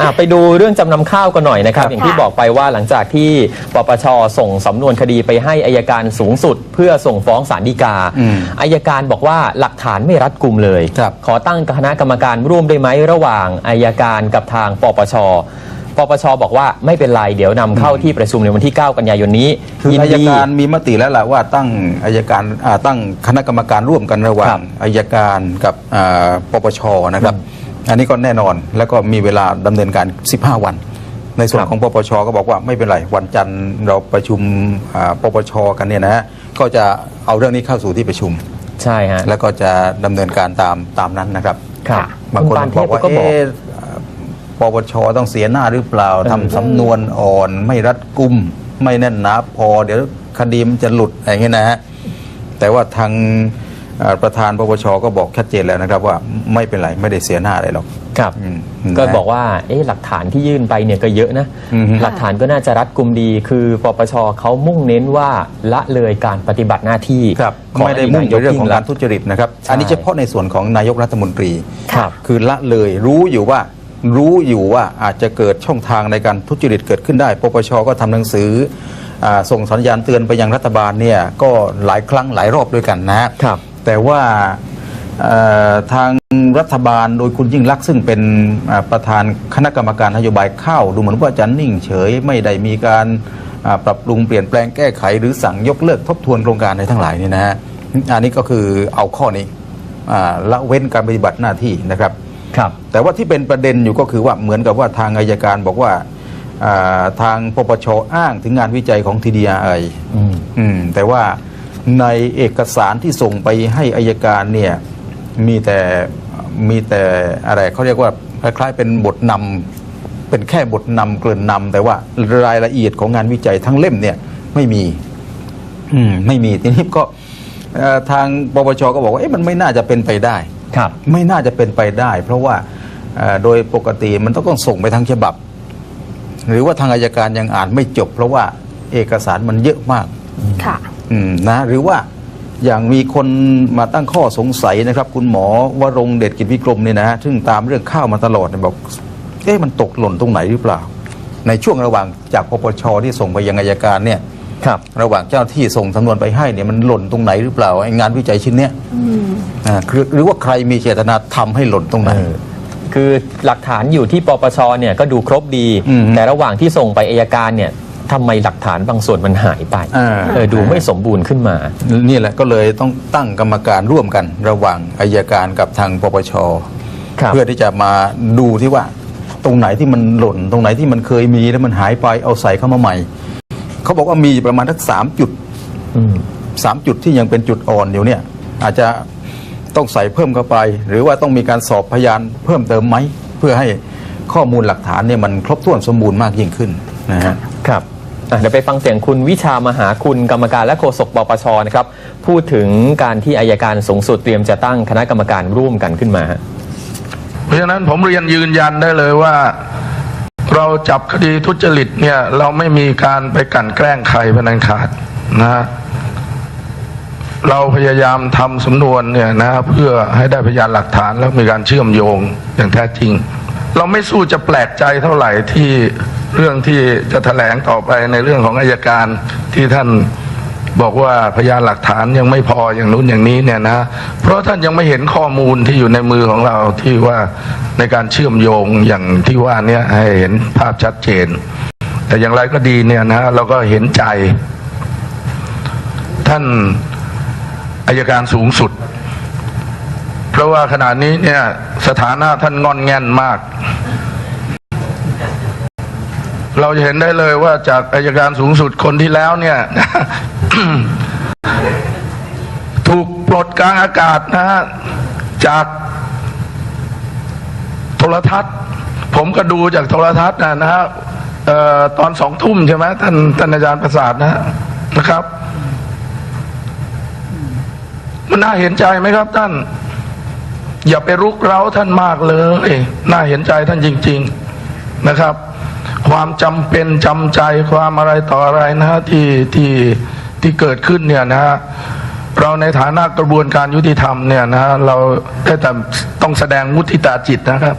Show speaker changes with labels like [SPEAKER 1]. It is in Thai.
[SPEAKER 1] อะไปดูเรื่องจำนำข้าวกันหน่อยนะครับ
[SPEAKER 2] ครับ
[SPEAKER 1] อย่างที่
[SPEAKER 2] ค่ะ
[SPEAKER 1] บอกไปว่าหลังจากที่ปปชส่งสำนวนคดีไปให้อายการสูงสุด เพื่อส่งฟ้องศาลฎีกา
[SPEAKER 3] อืม
[SPEAKER 1] อายการบอกว่าหลักฐานไม่รัดกุมเลย
[SPEAKER 3] ครับ
[SPEAKER 1] ขอตั้งคณะกรรมการร่วมได้ไหมระหว่างอายการกับทางปปชปปชบอกว่าไม่เป็นไร เดี๋ยวนำเข้าที่ประชุมในวันที่ 9 กันยายนนี้
[SPEAKER 3] คือ
[SPEAKER 1] ยิน
[SPEAKER 3] อาย
[SPEAKER 1] ดี
[SPEAKER 3] การมีมติแล้วล่ะว่าตั้งอายการอ่าตั้งคณะกรรมการร่วมกันระหว่า
[SPEAKER 1] ครั
[SPEAKER 3] ง
[SPEAKER 1] บ
[SPEAKER 3] อายการกับอ่าปปชนะครับ อันนี้ก็แน่นอนแล้วก็มีเวลาดำเนินการ 15 วัน ในส่วนของปปชก็บอกว่าไม่เป็นไร วันจันทร์เราประชุมอ่าปปชกันเนี่ยนะฮะก็จะเอาเรื่องนี้เข้าสู่ที่ประชุม
[SPEAKER 1] ใช่ฮะ
[SPEAKER 3] แล้วก็จะดำเนินการตามตามนั้นนะครับ
[SPEAKER 1] ครับ
[SPEAKER 3] บางคน
[SPEAKER 1] ณปานเท
[SPEAKER 3] บอ
[SPEAKER 1] พ
[SPEAKER 3] กว่า
[SPEAKER 1] ก็บอก
[SPEAKER 3] เอ๊ะปปชต้องเสียหน้าหรือเปล่า
[SPEAKER 1] เออ
[SPEAKER 3] ทำสำนวนอ่อนไม่รัดกุม ไม่แน่นหนาพอ เดี๋ยวคดีมันจะหลุดอะไรอย่างเงี้ยนะฮะแต่ว่าทางเอ่อ ประธานปปชก็บอกชัดเจนแล้วนะครับว่าไม่เป็นไรไม่ได้เสียหน้าอะไรหรอก
[SPEAKER 1] ครับ
[SPEAKER 3] อืม
[SPEAKER 1] ก็
[SPEAKER 3] นะ
[SPEAKER 1] บอกว่าเอ๊ะหลักฐานที่ยื่นไปเนี่ยก็เยอะนะ
[SPEAKER 3] อือฮึ
[SPEAKER 1] หลักฐานก็น่าจะรัดกุมดี คือปปชเขามุ่งเน้นว่าละเลยการปฏิบัติหน้าที่
[SPEAKER 3] ครับ
[SPEAKER 1] ของ
[SPEAKER 3] ไม่ได้มุ่งในเรื่องของการทุจริตนะครับ
[SPEAKER 1] ใช่
[SPEAKER 3] อันนี้เฉพาะในส่วนของนายกรัฐมนตรี
[SPEAKER 1] ครับ
[SPEAKER 3] คือละเลยรู้อยู่ว่ารู้อยู่ว่าอาจจะเกิดช่องทางในการทุจริตเกิดขึ้นได้ ปปชก็ทำหนังสืออาส่งสัญญาณเตือนไปยังรัฐบาลเนี่ยก็หลายครั้งหลายรอบด้วยกันนะฮะ
[SPEAKER 1] ครับ
[SPEAKER 3] แต่ว่าเอ่อทางรัฐบาลโดยคุณยิ่งรักษณ์ซึ่งเป็นอ่าประธานคณะกรรมการนโยบายข้าว ดูเหมือนว่าจะนิ่งเฉยไม่ได้มีการอ่าปรับปรุงเปลี่ยนแปลงแก้ไข หรือสั่งยกเลิกทบทวนโครงการในทั้งหลายนี่นะฮะอันนี้ก็คือเอาข้อนี้อ่าละเว้นการปฏิบัติหน้าที่นะครับ
[SPEAKER 1] ครับ
[SPEAKER 3] แต่ว่าที่เป็นประเด็นอยู่ก็คือว่าเหมือนกับว่าทางอายการบอกว่าอ่าทางปปชอ้างถึงงานวิจัยของ TDI
[SPEAKER 1] อืม
[SPEAKER 3] อืมแต่ว่า ในเอกสารที่ส่งไปให้อายการเนี่ยมีแต่มีแต่อะไรเขาเรียกว่าคล้ายๆเป็นบทนำเป็นแค่บทนำเกริ่นนำแต่ว่ารายละเอียดของงานวิจัยทั้งเล่มเนี่ยไม่มี อืมไม่มีทีนี้ก็เอ่อทางปปชก็บอกว่าเอ๊ะมันไม่น่าจะเป็นไปได้
[SPEAKER 1] ครับ
[SPEAKER 3] ไม่น่าจะเป็นไปได้ เพราะว่าเอ่อโดยปกติมันต้องต้องส่งไปทั้งฉบับ หรือว่าทางอายการยังอ่านไม่จบ เพราะว่าเอกสารมันเยอะมาก
[SPEAKER 2] ค่ะ
[SPEAKER 3] อืม นะหรือว่าอย่างมีคนมาตั้งข้อสงสัยนะครับ คุณหมอวรงเดชกิจวิกรมเนี่ยนะฮะซึ่งตามเรื่องข้าวมาตลอดเนี่ยบอกเอ๊ะมันตกหล่นตรงไหนหรือเปล่า ในช่วงระหว่างจากปปชที่ส่งไปยังอายการเนี่ย
[SPEAKER 1] ครับ
[SPEAKER 3] ระหว่างเจ้าหน้าที่ส่งสำนวนไปให้เนี่ยมันหล่นตรงไหนหรือเปล่าไอ้งานวิจัยชิ้นเนี้ยอ่าคือหรือว่าใครมีเจตนาทำให้หล่นตรงไหน
[SPEAKER 1] เออคือหลักฐานอยู่ที่ปปชเนี่ยก็ดูครบดี
[SPEAKER 3] อืม
[SPEAKER 1] แต่ระหว่างที่ส่งไปอายการเนี่ย ทำไมหลักฐานบางส่วนมันหายไป
[SPEAKER 3] อ่า
[SPEAKER 1] เออดูไม่สมบูรณ์ขึ้นมา
[SPEAKER 3] นี่แหละก็เลยต้องตั้งกรรมการร่วมกันระหว่างอายการกับทางปปช
[SPEAKER 1] ครับ
[SPEAKER 3] เพื่อที่จะมาดูที่ว่า ตรงไหนที่มันหล่น ตรงไหนที่มันเคยมีแล้วมันหายไปเอาใส่เข้ามาใหม่ เขาบอกว่ามีประมาณทักสามจุด
[SPEAKER 1] อืม
[SPEAKER 3] สามจุดที่ยังเป็นจุดอ่อนอยู่เนี่ย อาจจะต้องใส่เพิ่มเข้าไป หรือว่าต้องมีการสอบพยานเพิ่มเติมไหม เพื่อให้ข้อมูลหลักฐานเนี่ยมันครบถ้วนสมบูรณ์มากยิ่งขึ้นนะฮะ
[SPEAKER 1] ครับ อะเดี๋ยวไปฟังเสียงคุณวิชามหาคุณกรรมการและโฆษกปปชนะครับ พูดถึงการที่อายการสูงสุดเตรียมจะตั้งคณะกรรมการร่วมกันขึ้นมาฮะ
[SPEAKER 4] เพราะฉะนั้นผมเรียนยืนยันได้เลยว่า เราจับคดีทุจริตเนี่ยเราไม่มีการไปกั่นแกล้งใครเป็นอันขาดนะฮะเราพยายามทำสำนวนเนี่ยนะเพื่อให้ได้พยานหลักฐานแล้วมีการเชื่อมโยงอย่างแท้จริง เราไม่สู้จะแปลกใจเท่าไหร่ที่ เรื่องที่จะแถลงต่อไปในเรื่องของอายการที่ท่านบอกว่าพยานหลักฐานยังไม่พออย่างนู้นอย่างนี้เนี่ยนะ เพราะท่านยังไม่เห็นข้อมูลที่อยู่ในมือของเราที่ว่าในการเชื่อมโยงอย่างที่ว่าเนี่ยให้เห็นภาพชัดเจน แต่อย่างไรก็ดีเนี่ยนะเราก็เห็นใจ ท่านอายการสูงสุด เพราะว่าขณะนี้เนี่ยสถานะท่านงอนแง่นมาก เราจะเห็นได้เลยว่าจากอายการสูงสุดคนที่แล้วเนี่ย ถูกปลดกลางอากาศนะฮะจากโทรทัศน์ ผมก็ดูจากโทรทัศน์นะนะฮะออตอนสองทุ่มใช่ไหมท่านท่านอาจารย์ประสาทนะนะครับ มันน่าเห็นใจไหมครับท่าน อย่าไปรุกเร้าท่านมากเลย น่าเห็นใจท่านจริง ๆนะครับ ความจำเป็นจำใจความอะไรต่ออะไรนะฮะที่ที่ที่เกิดขึ้นเนี่ยนะฮะเราในฐานะกระบวนการยุติธรรมเนี่ยนะฮะเราได้แต่ต้องแสดงมุติตาจิตนะครับ